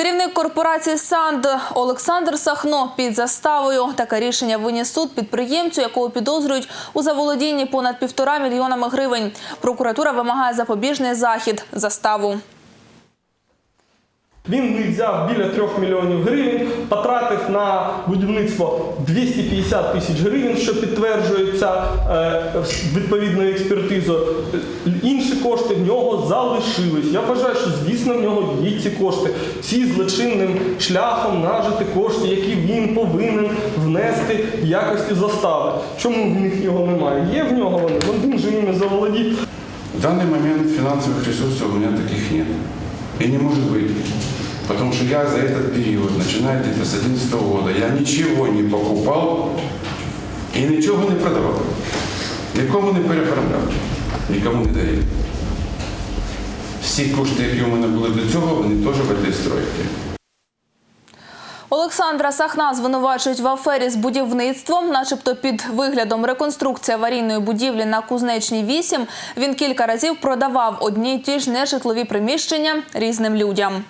Керівник корпорації Санд Олександр Сахно під заставою. Таке рішення виніс суд підприємцю, якого підозрюють у заволодінні понад півтора мільйонами гривень. Прокуратура вимагає запобіжний захід заставу. Він не взяв біля 3 мільйонів гривень, потратив на будівництво 250 тисяч гривень, що підтверджується е, відповідною експертизою. Е, Інші кошти в нього залишились. Я вважаю, що звісно в нього є ці кошти. Ці злочинним шляхом нажити кошти, які він повинен внести в якості застави. Чому в них його немає? Є в нього вони, він же ними заволодів. В данный момент финансовых ресурсов у меня таких нет. И не может быть. Что я за этот период, начиная где-то с 2011 года, я ничего не покупал и ничего не продавал. Нікому не переформляв, нікому не дарив. Всі кошти, які у мене були до цього, вони теж в этой стройці. Олександра Сахна звинувачують в афері з будівництвом, начебто під виглядом реконструкції аварійної будівлі на Кузнечній 8. Він кілька разів продавав одні й ті ж нежитлові приміщення різним людям.